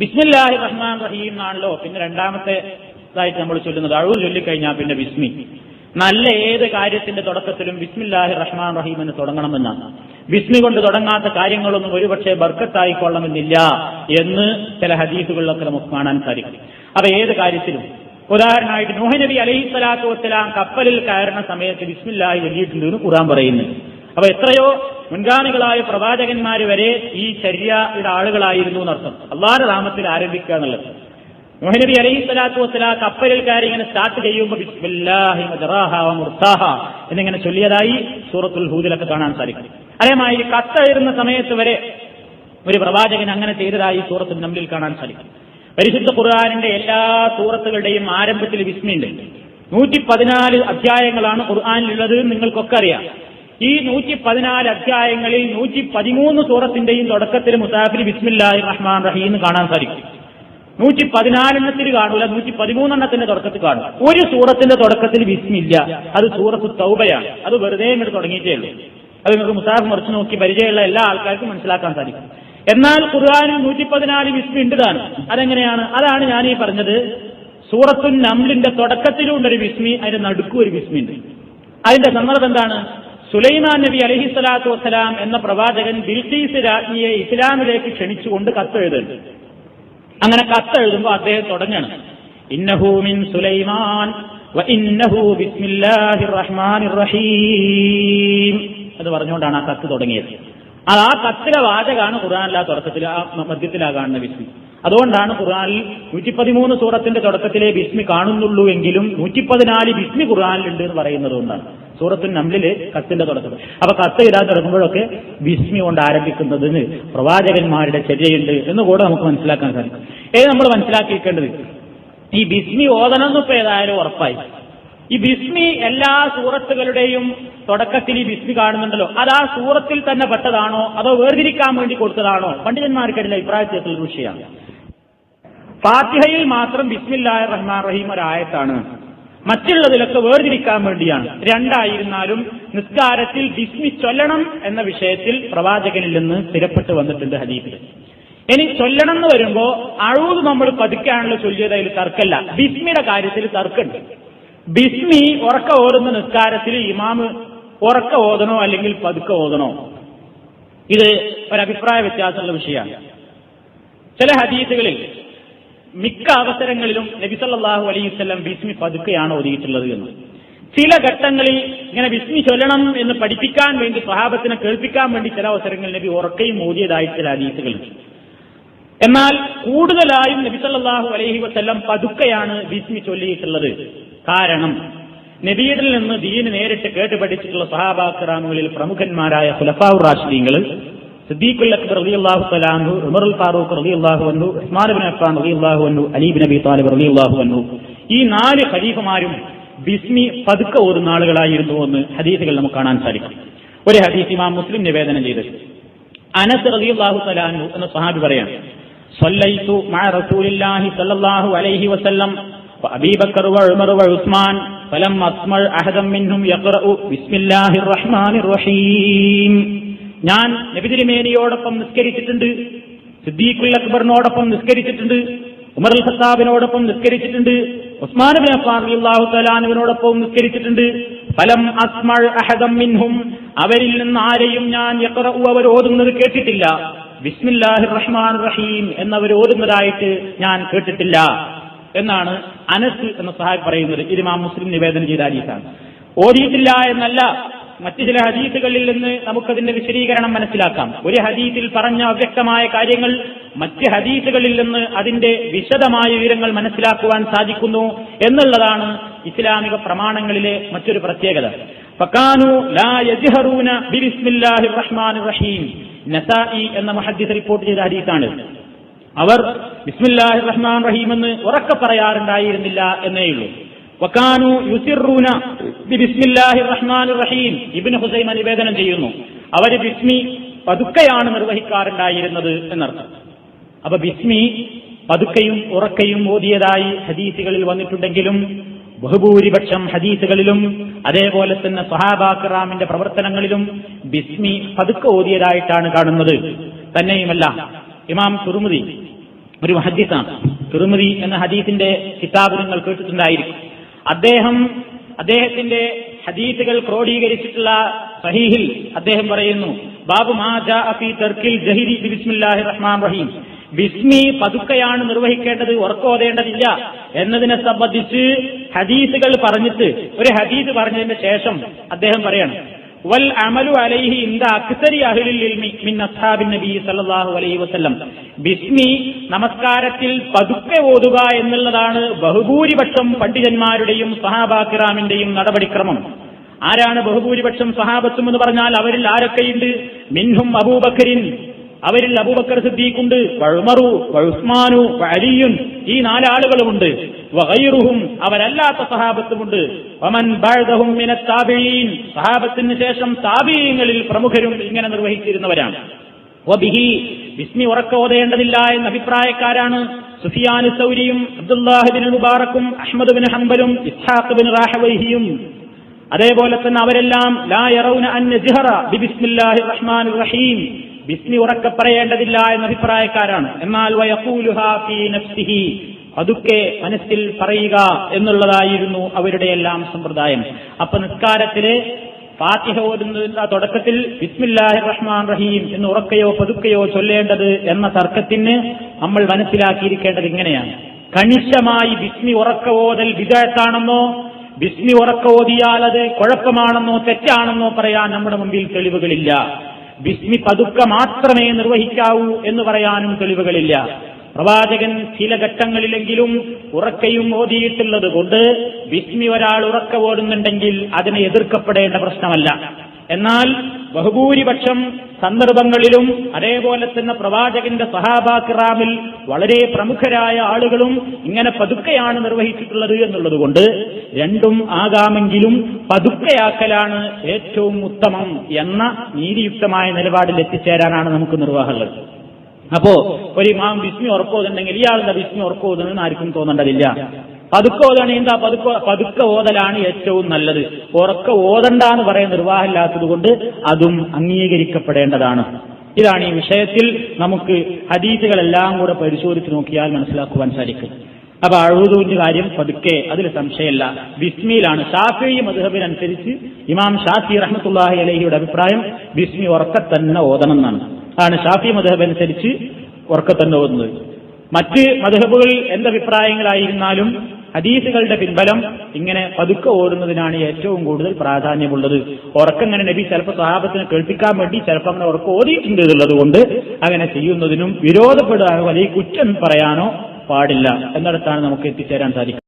ബിസ്മില്ലാഹി റഹ്മാൻ റഹീം എന്നാണല്ലോ. പിന്നെ രണ്ടാമത്തെ ഇതായിട്ട് നമ്മൾ ചൊല്ലുന്നത്. അഴു ചൊല്ലിക്കഴിഞ്ഞാൽ പിന്നെ ബിസ്മി. നല്ല ഏത് കാര്യത്തിന്റെ തുടക്കത്തിലും ബിസ്മില്ലാഹി റഹ്മാൻ റഹീം എന്ന് തുടങ്ങണമെന്നാണ്. ബിസ്മി കൊണ്ട് തുടങ്ങാത്ത കാര്യങ്ങളൊന്നും ഒരുപക്ഷെ ബർക്കത്തായിക്കൊള്ളണമെന്നില്ല എന്ന് ചില ഹദീസുകളിലൊക്കെ നമുക്ക് കാണാൻ സാധിക്കും. അപ്പൊ ഏത് കാര്യത്തിലും. ഉദാഹരണമായിട്ട് നൂഹ് നബി അലൈഹി സ്വലാത്തു വസ്സലാം കപ്പലിൽ കയറുന്ന സമയത്ത് ബിസ്മില്ലാഹി ചൊല്ലിയിട്ടുണ്ട് എന്ന് ഖുറാൻ പറയുന്നു. അപ്പൊ എത്രയോ മുൻഗാമികളായ പ്രവാചകന്മാർ വരെ ഈ ചര്യയുടെ ആളുകളായിരുന്നു എന്നർത്ഥം. അള്ളാഹ് നാമത്തിൽ ആരംഭിക്കുക എന്നുള്ളത്. നബി അലൈഹി സ്വലാത്തു വസ്സലാ കപ്പലിൽ കയറി ഇങ്ങനെ സ്റ്റാർട്ട് ചെയ്യുമ്പോൾ എന്നിങ്ങനെ ചൊല്ലിയതായി സൂറത്തുൽ ഹൂദിലൊക്കെ കാണാൻ സാധിക്കും. അതേമാതിരി കത്തെഴുതുന്ന സമയത്ത് വരെ ഒരു പ്രവാചകൻ അങ്ങനെ ചെയ്തതായി സൂറത്തുൽ നമ്ലിൽ കാണാൻ സാധിക്കും. പരിശുദ്ധ ഖുർആാനിന്റെ എല്ലാ സൂറത്തുകളുടെയും ആരംഭത്തിൽ വിസ്മയുണ്ട് നൂറ്റി പതിനാല് അധ്യായങ്ങളാണ് ഖുർആാനിലുള്ളത് നിങ്ങൾക്കൊക്കെ അറിയാം. ഈ നൂറ്റി പതിനാല് അധ്യായങ്ങളിൽ നൂറ്റി പതിമൂന്ന് സൂറത്തിന്റെയും തുടക്കത്തിൽ മുസാഫിർ ബിസ്മില്ലാഹി റഹ്മാൻ റഹീം കാണാൻ സാധിക്കും. നൂറ്റി പതിനാലെണ്ണത്തിൽ കാണൂല നൂറ്റി പതിമൂന്നെണ്ണത്തിന്റെ തുടക്കത്തിൽ കാണും. ഒരു സൂറത്തിന്റെ തുടക്കത്തിൽ വിസ്മില്ല അത് സൂറത്ത് തൗബയാണ്. അത് വെറുതെ ഇങ്ങോട്ട് തുടങ്ങിയിട്ടേ ഉള്ളൂ. അത് നിങ്ങൾക്ക് മുസാഫ് മറിച്ച് നോക്കി പരിചയമുള്ള എല്ലാ ആൾക്കാർക്കും മനസ്സിലാക്കാൻ സാധിക്കും. എന്നാൽ ഖുർആാനിൽ നൂറ്റി പതിനാല് വിസ്മി ഉണ്ട് താനും. അതെങ്ങനെയാണ്? അതാണ് ഞാൻ ഈ പറഞ്ഞത്. സൂറത്തുൻ നംലിന്റെ തുടക്കത്തിലുണ്ട് ഒരു വിസ്മി അതിന്റെ നടുക്കും ഒരു വിസ്മി ഉണ്ട്. അതിന്റെ സന്ദർഭം എന്താണ്? സുലൈമാൻ നബി അലഹി സ്വലാത്തു വസ്സലാം എന്ന പ്രവാചകൻ ബിൽഖീസ് രാജ്ഞിയെ ഇസ്ലാമിലേക്ക് ക്ഷണിച്ചുകൊണ്ട് കത്തെഴുതുന്നു. അങ്ങനെ കത്തെഴുതുമ്പോൾ അദ്ദേഹം തുടങ്ങണം. ഇന്നഹൂമിൻ സുലൈമാൻ എന്ന് പറഞ്ഞുകൊണ്ടാണ് ആ കത്ത് തുടങ്ങിയത്. അത് ആ കത്തിലെ വാചകാണ് ഖുറാനില്ലാത്ത തുടക്കത്തിൽ ആ മധ്യത്തിലാ കാണുന്ന ബിസ്മി അതുകൊണ്ടാണ് ഖുർആാനിൽ നൂറ്റി പതിമൂന്ന് സൂറത്തിന്റെ തുടക്കത്തിലെ ബിസ്മി കാണുന്നുള്ളൂ എങ്കിലും നൂറ്റി പതിനാല് ബിസ്മി ഖുർആാനിലുണ്ട് എന്ന് പറയുന്നത് കൊണ്ടാണ്. സൂറത്തുൽ നമ്മളിൽ കത്തിന്റെ തുടക്കത്തിൽ അപ്പൊ കത്ത് ഇടാൻ തുടങ്ങുമ്പോഴൊക്കെ ബിസ്മി കൊണ്ട് ആരംഭിക്കുന്നതിന് പ്രവാചകന്മാരുടെ ചര്യയുണ്ട് എന്ന് കൂടെ നമുക്ക് മനസ്സിലാക്കാൻ സാധിക്കും. ഏത് നമ്മൾ മനസ്സിലാക്കിയിരിക്കേണ്ടത്? ഈ ബിസ്മി ഓതണം എന്നിപ്പോ ഏതായാലും ഉറപ്പായി. ഈ ബിസ്മി എല്ലാ സൂറത്തുകളുടെയും തുടക്കത്തിൽ ഈ ബിസ്മി കാണുന്നുണ്ടല്ലോ. അത് ആ സൂറത്തിൽ തന്നെ പെട്ടതാണോ? അതോ വേർതിരിക്കാൻ വേണ്ടി കൊടുത്തതാണോ? പണ്ഡിതന്മാർക്കിടയിൽ അഭിപ്രായത്തിൽ വിഷയമാണ്. ഫാത്തിഹയിൽ മാത്രം ബിസ്മില്ലാഹിർ റഹ്മാൻ റഹീം ഒരായത്താണ്. മറ്റുള്ളതിലൊക്കെ വേർതിരിക്കാൻ വേണ്ടിയാണ്. രണ്ടായിരുന്നാലും നിസ്കാരത്തിൽ ബിസ്മി ചൊല്ലണം എന്ന വിഷയത്തിൽ പ്രവാചകനിൽ നിന്ന് സ്ഥിരപ്പെട്ട് വന്നിട്ടുണ്ട് ഹദീഫിൽ ഇനി ചൊല്ലണം എന്ന് വരുമ്പോ അഴുത് നമ്മൾ പതുക്കാനുള്ള ചൊല്ലിയത് അതിൽ തർക്കല്ല. ബിസ്മിയുടെ കാര്യത്തിൽ തർക്കമുണ്ട് ബിസ്മി ഉറക്ക ഓടുന്ന നിസ്കാരത്തിൽ ഇമാമ് ഉറക്ക ഓതണോ അല്ലെങ്കിൽ പതുക്കെ ഓതണോ? ഇത് ഒരഭിപ്രായ വ്യത്യാസമുള്ള വിഷയമാണ്. ചില ഹദീസുകളിൽ മിക്ക അവസരങ്ങളിലും നബിസല്ലാഹു അലൈവല്ലം ബിസ്മി പതുക്കെയാണ് ഒതുങ്ങിയിട്ടുള്ളത് എന്ന്. ചില ഘട്ടങ്ങളിൽ ഇങ്ങനെ ബിസ്മി ചൊല്ലണം എന്ന് പഠിപ്പിക്കാൻ വേണ്ടി സ്വഹാബത്തിനെ കേൾപ്പിക്കാൻ വേണ്ടി ചില അവസരങ്ങളിൽ നബി ഉറക്കയും ഓതിയതായി ചില ഹദീസുകളുണ്ട് എന്നാൽ കൂടുതലായും നബിസല്ലാഹു അലൈഹി വസ്ല്ലം പതുക്കെയാണ് ബിസ്മി ചൊല്ലിയിട്ടുള്ളത്. കാരണം നബിയിൽ നിന്ന് ദീന് നേരിട്ട് കേട്ട് പഠിച്ചിട്ടുള്ള സഹാബാക്രാമുകളിൽ പ്രമുഖന്മാരായ ഖുലഫാഉർ റാഷിദീങ്ങൾ സിദ്ദീഖുൽ അക്ബർ റളിയല്ലാഹു തആലാഹു ഉമറുൽ ഫാറൂഖ് റളിയല്ലാഹു അൻഹു ഉസ്മാൻ ഇബ്നു അഫ്ഫാൻ റളിയല്ലാഹു അൻഹു അലി ഇബ്നു അബി താലിബ് റളിയല്ലാഹു അൻഹു ഈ നാല് ഖലീഫമാരും ബിസ്മി പതുക്കെ ഓതുന്ന ആളുകളായിരുന്നു എന്ന് ഹദീസുകൾ നമുക്ക് കാണാൻ സാധിക്കും ഒരു ഹദീസ് ഇമാം മുസ്ലിം നിവേദനം ചെയ്തത് അനസ് റളിയല്ലാഹു തആലാഹു എന്ന സഹാബി പറയാണ് صليت مع رسول الله صلى الله عليه وسلم وأبي بكر وعمر وعثمان فلم أسمع أحدا منهم يقرأ بسم الله الرحمن الرحيم ഞാൻ നബിതിരിമേനിയോടൊപ്പം നിസ്കരിച്ചിട്ടുണ്ട് സിദ്ദീഖുൽ അക്ബറിനോടൊപ്പം നിസ്കരിച്ചിട്ടുണ്ട് ഉമർ അൽ ഖത്താബിനോടൊപ്പം നിസ്കരിച്ചിട്ടുണ്ട് ഉസ്മാൻ ബിൻ അഫ്ഫാൻ റളിയല്ലാഹു തആലാനുവിനോടൊപ്പം നിസ്കരിച്ചിട്ടുണ്ട്. ഫലം അസ്മൾ അഹദം മിൻഹും. അവരിൽ നിന്ന് ആരെയും ഞാൻ എത്ര അവർ ഓതുന്നത് കേട്ടിട്ടില്ല. ബിസ്മില്ലാഹിർ റഹ്മാൻ റഹീം എന്നവർ ഓതുന്നതായിട്ട് ഞാൻ കേട്ടിട്ടില്ല എന്നാണ് അനസ് എന്ന സഹായി പറയുന്നത്. ഇമാം മുസ്ലിം നിവേദനം ചെയ്ത ഹദീസാണ്. ഓതിയിട്ടില്ല എന്നല്ല. മറ്റു ചില ഹദീസുകളിൽ നിന്ന് നമുക്കതിന്റെ വിശദീകരണം മനസ്സിലാക്കാം. ഒരു ഹദീസിൽ പറഞ്ഞ അവ്യക്തമായ കാര്യങ്ങൾ മറ്റ് ഹദീസുകളിൽ നിന്ന് അതിന്റെ വിശദമായ വിവരങ്ങൾ മനസ്സിലാക്കുവാൻ സാധിക്കുന്നു എന്നുള്ളതാണ് ഇസ്ലാമിക പ്രമാണങ്ങളിലെ മറ്റൊരു പ്രത്യേകത. ലാ ബിസ്മില്ലാഹിർ റഹ്മാനിർ റഹീം. നസായി എന്ന മുഹദ്ദിസ് റിപ്പോർട്ട് ചെയ്ത ഹദീസാണ്. അവർ ബിസ്മില്ലാഹിർ റഹ്മാൻ റഹീം എന്ന് ഉറക്കെ പറയാറുണ്ടായിരുന്നില്ല എന്നേയുള്ളൂ. വക്കാനു യുസിറൂന ബിസ്മില്ലാഹിർ റഹ്മാനിർ റഹീം ഇബ്നു ഹുസൈമ നിവേദനം ചെയ്യുന്നു. അവർ ബിസ്മി പതുക്കെയാണ് നിർവഹിക്കാറുണ്ടായിരുന്നത് എന്നർത്ഥം. അപ്പൊ ബിസ്മി പതുക്കെയും ഉറക്കയും ഓതിയതായി ഹദീസുകളിൽ വന്നിട്ടുണ്ടെങ്കിലും ബഹുഭൂരിപക്ഷം ഹദീസുകളിലും അതേപോലെ തന്നെ സഹാബാക്കറാമിന്റെ പ്രവർത്തനങ്ങളിലും ബിസ്മി പതുക്കെ ഓതിയതായിട്ടാണ് കാണുന്നത്. തന്നെയുമല്ല ഇമാം തുറുമുദി ഒരു ഹദീസാണ് തുറുമതി എന്ന ഹദീസിന്റെ കിതാബ് നിങ്ങൾ കേട്ടിട്ടുണ്ടായിരിക്കും. അദ്ദേഹം അദ്ദേഹത്തിന്റെ ഹദീസുകൾ ക്രോഡീകരിച്ചിട്ടുള്ള സഹീഹിൽ അദ്ദേഹം പറയുന്നു ബാബു മാജാ ജഹിരി ബിസ്മില്ലാഹി റഹ്മാൻ റഹീം. ബിസ്മി പതുക്കെയാണ് നിർവഹിക്കേണ്ടത് ഉറക്കോതേണ്ടതില്ല എന്നതിനെ സംബന്ധിച്ച് ഹദീസുകൾ പറഞ്ഞിട്ട് ഒരു ഹദീസ് പറഞ്ഞതിന് ശേഷം അദ്ദേഹം പറയണം. വൽ അമലു അലൈഹി അക്സരി അഹ്ലിൽ മിൻ സല്ലല്ലാഹു അലൈഹി വസല്ലം. ബിസ്മി നമസ്കാരത്തിൽ പതുക്കെ ഓതുക എന്നുള്ളതാണ് ബഹുഭൂരിപക്ഷം പണ്ഡിതന്മാരുടെയും സഹാബാക്കിറാമിന്റെയും നടപടിക്രമം. ആരാണ് ബഹുഭൂരിപക്ഷം സഹാബത്തും എന്ന് പറഞ്ഞാൽ അവരിൽ ആരൊക്കെയുണ്ട്? മിൻഹും അബൂബക്കരിൻ അവരിൽ അബൂബക്കർ സിദ്ദീഖുണ്ട് വഴുമറു വഴുസ്മാനു അലിയുൻ. ഈ നാലാളുകളുമുണ്ട് അവരല്ലാത്ത സഹാബത്തുമുണ്ട്. സഹാബത്തിന് ശേഷം താബിഈങ്ങളിൽ പ്രമുഖരും ഇങ്ങനെ നിർവഹിച്ചിരുന്നവരാണ്. വബിഹി ബിസ്മി ഉറക്ക ഓതേണ്ടതില്ല എന്ന അഭിപ്രായക്കാരാണ് സുഫിയാൻ സൗരിയും അബ്ദുല്ലാഹിബിൻ മുബാറക്കും അഹ്മദ് ബിൻ ഹംബലും ഇസ്ഹാഖ് ബിൻ റാഹവൈഹിയും. അതേപോലെ തന്നെ അവരെല്ലാം ലാ യറൗന അൻ ജിഹറ ബിസ്മില്ലാഹി റഹ്മാനിർ റഹീം. ബിസ്മി ഉറക്ക പറയേണ്ടതില്ല എന്ന അഭിപ്രായക്കാരാണ്. എന്നാൽ വയഖൂലുഹാ ഫീ നഫ്സിഹി. പതുക്കെ മനസ്സിൽ പറയുക എന്നുള്ളതായിരുന്നു അവരുടെ എല്ലാം സമ്പ്രദായം. അപ്പൊ നിസ്കാരത്തിൽ ഫാത്തിഹ ഓരുന്നതിന്റെ തുടക്കത്തിൽ ബിസ്മില്ലാഹിർ റഹ്മാൻ റഹീം എന്ന് ഉറക്കയോ പതുക്കയോ ചൊല്ലേണ്ടത് എന്ന തർക്കത്തിന് നമ്മൾ മനസ്സിലാക്കിയിരിക്കേണ്ടത് ഇങ്ങനെയാണ്. കണിശമായി ബിസ്മി ഉറക്ക ഓതൽ വിജയത്താണെന്നോ ബിസ്മി ഉറക്ക ഓതിയാൽ അത് കുഴപ്പമാണെന്നോ തെറ്റാണെന്നോ പറയാൻ നമ്മുടെ മുമ്പിൽ തെളിവുകളില്ല. ബിസ്മി പതുക്ക മാത്രമേ നിർവഹിക്കാവൂ എന്ന് പറയാനും തെളിവുകളില്ല. പ്രവാചകൻ ചില ഘട്ടങ്ങളിലെങ്കിലും ഉറക്കയും ഓതിയിട്ടുള്ളത് കൊണ്ട് വിസ്മി ഒരാൾ ഉറക്ക ഓടുന്നുണ്ടെങ്കിൽ അതിനെ എതിർക്കപ്പെടേണ്ട പ്രശ്നമല്ല. എന്നാൽ ബഹുഭൂരിപക്ഷം സന്ദർഭങ്ങളിലും അതേപോലെ തന്നെ പ്രവാചകന്റെ സഹാബാക്കിറാമിൽ വളരെ പ്രമുഖരായ ആളുകളും ഇങ്ങനെ പതുക്കെയാണ് നിർവഹിച്ചിട്ടുള്ളത് എന്നുള്ളത് കൊണ്ട് രണ്ടും ആകാമെങ്കിലും പതുക്കെയാക്കലാണ് ഏറ്റവും ഉത്തമം എന്ന നീതിയുക്തമായ നിലപാടിൽ എത്തിച്ചേരാനാണ് നമുക്ക് നിർവാഹമുള്ളത്. അപ്പോ ഒരു ഇമാം ബിസ്മി ഉറക്കോതുണ്ടെങ്കിൽ ഇയാളുടെ ബിസ്മി ഉറപ്പോതെന്ന് ആർക്കും തോന്നേണ്ടതില്ല. പതുക്കെ ഓതാണ് എന്താ? പതുക്കെ പതുക്കെ ഓതലാണ് ഏറ്റവും നല്ലത്. ഉറക്ക ഓതണ്ട എന്ന് പറയാൻ നിർവാഹമില്ലാത്തത് കൊണ്ട് അതും അംഗീകരിക്കപ്പെടേണ്ടതാണ്. ഇതാണ് ഈ വിഷയത്തിൽ നമുക്ക് ഹദീസുകളെല്ലാം കൂടെ പരിശോധിച്ച് നോക്കിയാൽ മനസ്സിലാക്കുവാൻ സാധിക്കും. അപ്പൊ അഴുതൂന്റെ കാര്യം പതുക്കെ അതിൽ സംശയമല്ല. ബിസ്മിയിലാണ്. ഷാഫി മധുഹബിനനുസരിച്ച് ഇമാം ഷാഫി റഹ്മത്തുല്ലാഹി അലഹിയുടെ അഭിപ്രായം ബിസ്മി ഉറക്കെ തന്നെ ഓതണം എന്നാണ്. ആണ് ഷാഫി മധബ് അനുസരിച്ച് ഉറക്ക തന്നെ ഓതുന്നത്. മറ്റ് മധബുകൾ എന്തഭിപ്രായങ്ങളായിരുന്നാലും ഹദീസുകളുടെ പിൻബലം ഇങ്ങനെ പതുക്കെ ഓടുന്നതിനാണ് ഏറ്റവും കൂടുതൽ പ്രാധാന്യമുള്ളത്. ഉറക്കങ്ങനെ നബി ചിലപ്പോൾ സഹാബത്തിനെ കേൾപ്പിക്കാൻ വേണ്ടി ചിലപ്പോൾ അങ്ങനെ ഉറക്കം ഓടിയിട്ടുണ്ട് എന്നുള്ളത് കൊണ്ട് അങ്ങനെ ചെയ്യുന്നതിനും വിരോധപ്പെടാനോ അല്ലെങ്കിൽ കുറ്റം പറയാനോ പാടില്ല. എന്നിടത്താണ് നമുക്ക് എത്തിച്ചേരാൻ സാധിക്കും